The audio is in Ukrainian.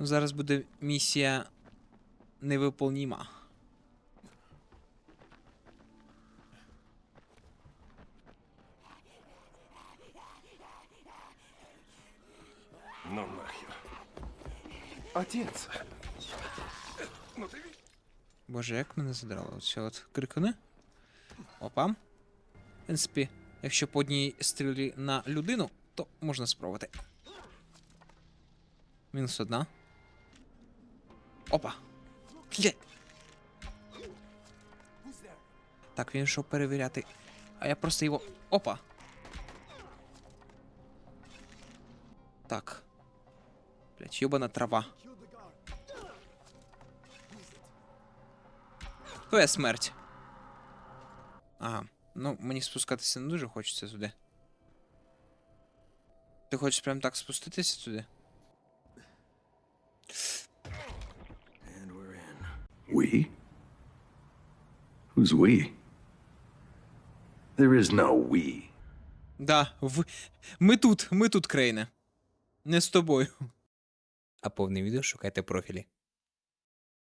Зараз буде місія невиполніма. Ну нахер. Отец. Ну ты ви- Боже, як мене задрало. Оце от крикуни. Опа. В принципі, якщо по одній стрілі на людину, то можна спробувати. Мінус одна. Опа. Блять. Так, він йшов перевіряти. А я просто його. Опа. Так. Блять, йобана трава. Твоя смерть. Ага. Ну, мені спускатися не дуже хочеться туди. Ти хочеш прям так спуститися туди? We? Who's we? There is no we. Да, в... ми тут, ми тут, Крейне. Не з тобою. А повне відео шукайте профілі.